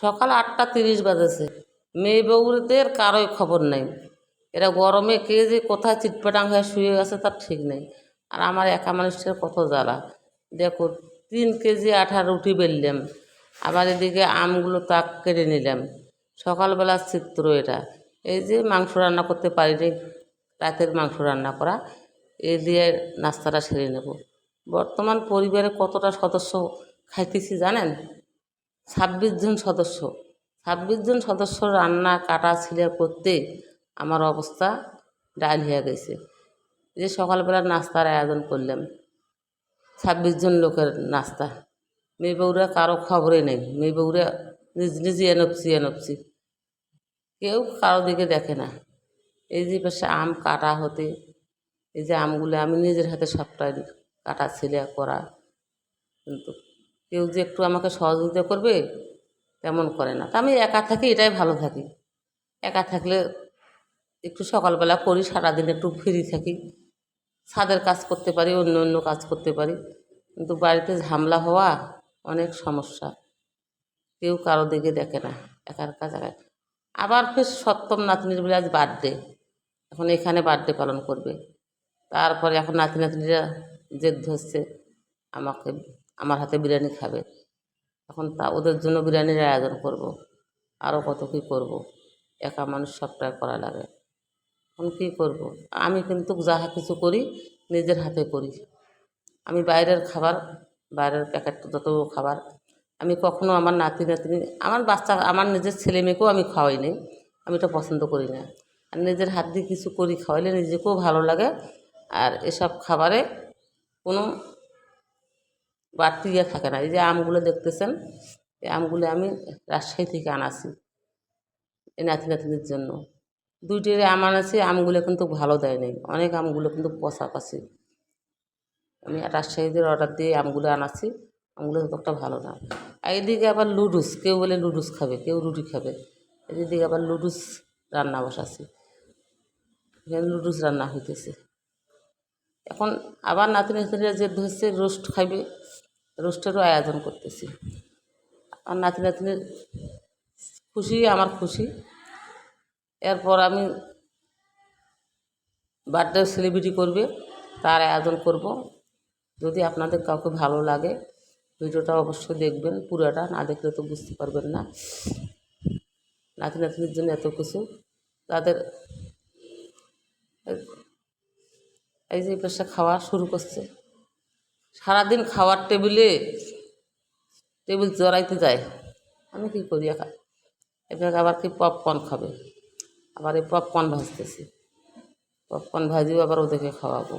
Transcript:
সকাল আটটা তিরিশ বাজেছে। মেয়ে বউদের কারোই খবর নেই। এরা গরমে কে যে কোথায় চিটপাটাং হয়ে শুয়ে গেছে তার ঠিক নেই। আর আমার একা মানুষের কত জ্বালা। দেখো, তিন কেজি আঠা রুটি বেললাম। আবার এদিকে আমগুলো তাক কেটে নিলাম। সকালবেলার চিত্র এটা। এই যে মাংস রান্না করতে পারিনি, রাতের মাংস রান্না করা, এ দিয়ে নাস্তাটা সেরে নেব। বর্তমান পরিবারে কতটা সদস্য খাইতেছি জানেন? ছাব্বিশ জন সদস্য। ছাব্বিশ জন সদস্য রান্না, কাটা, ছিঁড়া করতে আমার অবস্থা ডাল হয়ে গেছে। যে সকালবেলা নাস্তার আয়োজন করলাম, ছাব্বিশ জন লোকের নাস্তা। মেয়ে বউরা কারও খবরে নেই। মেয়ে বউরা নিজ, নিজে এনপসি এনপসি। কেউ কারও দিকে দেখে না। এই যে পাশে আম কাটা হতে, এই যে আমগুলো আমি নিজের হাতে সবটাই কাটা ছিলে করা। কিন্তু কেউ যে একটু আমাকে সহযোগিতা করবে, তেমন করে না। তা আমি একা থাকি, এটাই ভালো থাকি। একা থাকলে একটু সকালবেলা করি, সারাদিন একটু ফ্রি থাকি। ছাদের কাজ করতে পারি, অন্য অন্য কাজ করতে পারি। কিন্তু বাড়িতে ঝামলা হওয়া অনেক সমস্যা। কেউ কারও দিকে দেখে না, একার কাজ একা আবার ফের সপ্তম নাতনির বলে আজ বার্থডে এখন এখানে বার্থডে পালন করবে। তারপরে এখন নাতি নাতনিরা জেদ ধরছে, আমাকে আমার হাতে বিরিয়ানি খাবে এখন তা, ওদের জন্য বিরিয়ানির আয়োজন করব। আরও কত কী করব। একা মানুষ সবটাই করা লাগে এখন কী করব। আমি কিন্তু যাহা কিছু করি, নিজের হাতে করি আমি বাইরের খাবার, বাইরের প্যাকেট যত খাবার, আমি কখনো আমার নাতি, নাতনি, আমার বাচ্চা, আমার নিজের ছেলে মেয়েকেও আমি খাওয়াই নি আমি এটা পছন্দ করি না আর নিজের হাত দিয়ে কিছু করি, খাওয়াইলে নিজেকেও ভালো লাগে আর এসব খাবারে কোনো বাড়তি ইয়ে থাকে না। এই যে আমগুলো দেখতেছেন, এই আমগুলো আমি রাজশাহী থেকে আনাছি এই নাতি নাতনির জন্য। দুইটির আম আনাছি, আমগুলো কিন্তু ভালো দেয় নাই। অনেক আমগুলো কিন্তু পচা পাছি আমি রাজশাহীদের অর্ডার দিয়ে আমগুলো আনাছি, আমগুলো একটা ভালো না। আর এদিকে আবার লুডুস কেউ বলে লুডুস খাবে, কেউ রুটি খাবে। এদিকে আবার লুডুস রান্না বসাছি এখানে লুডুস রান্না হইতেছে। এখন আবার নাতি নাতনিরা যে ধরছে রোস্ট খাইবে রোস্টেরও আয়োজন করতেছি। আর নাতি নাতনির খুশি, আমার খুশি। এরপর আমি বার্থডে সেলিব্রিটি করবে, তার আয়োজন করব। যদি আপনাদের কাউকে ভালো লাগে, ভিডিওটা অবশ্যই দেখবেন, পুরোটা। না দেখলে তো বুঝতে পারবেন না। নাতি নাতনির জন্য এত কিছু। তাদের এই যে পেশা খাওয়া শুরু করছে। সারাদিন খাওয়ার টেবিলে, টেবিল জড়াইতে যায়। আমি কী করি একা? আবার কি পপকর্ন খাবে? আবার এই পপকর্ন ভাজতেছি। পপকর্ন ভাজিও আবার ওদেরকে খাওয়াবো।